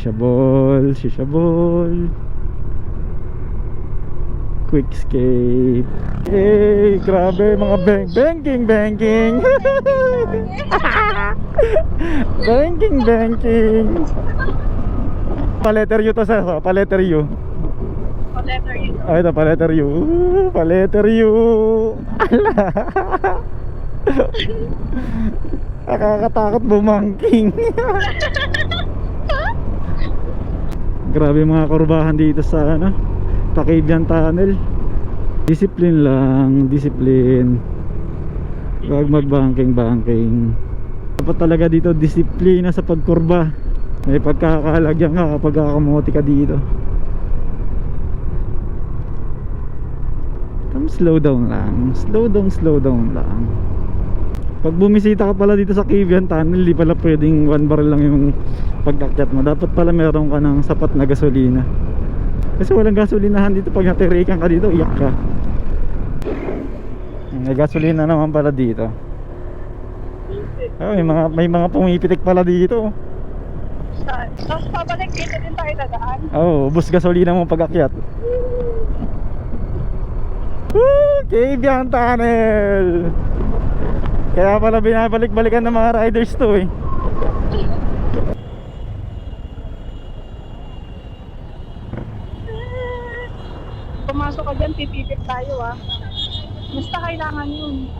Shisha ball, shisha ball. Quick escape. Hey, grabe mga bang banking banking. banking banking. Paletter U to sir, oh, paletter U. You know. Ay, ito, paletter U. Paletter U. Ala. Nakakatakot bumangking. Grabe mga kurbahan dito sa ano, Pakibian Tunnel. Discipline lang, discipline. Huwag mag-banking-banking. Dapat talaga dito disiplina sa pagkurba. May pagkakalagyan ka kapag kakamote ka dito. Come slow down lang. Slow down, slow down lang. Pag bumisita ka pala dito sa Kivian Tunnel, di pala pwedeng one barrel lang yung pagkakyat mo. Dapat pala meron ka ng sapat na gasolina. Kasi walang gasolinahan dito pag natirikan ka dito, iyak ka. May gasolina naman pala dito. Oh, may mga may mga pumipitik pala dito. Sa- Tapos pabalik dito din tayo dadaan. Oh, bus gasolina mo pag-akyat. Woo! Kibiang Tunnel! Kaya pala binabalik-balikan ng mga riders to eh. Pumasok ka dyan, pipipit tayo ah. Basta kailangan yun.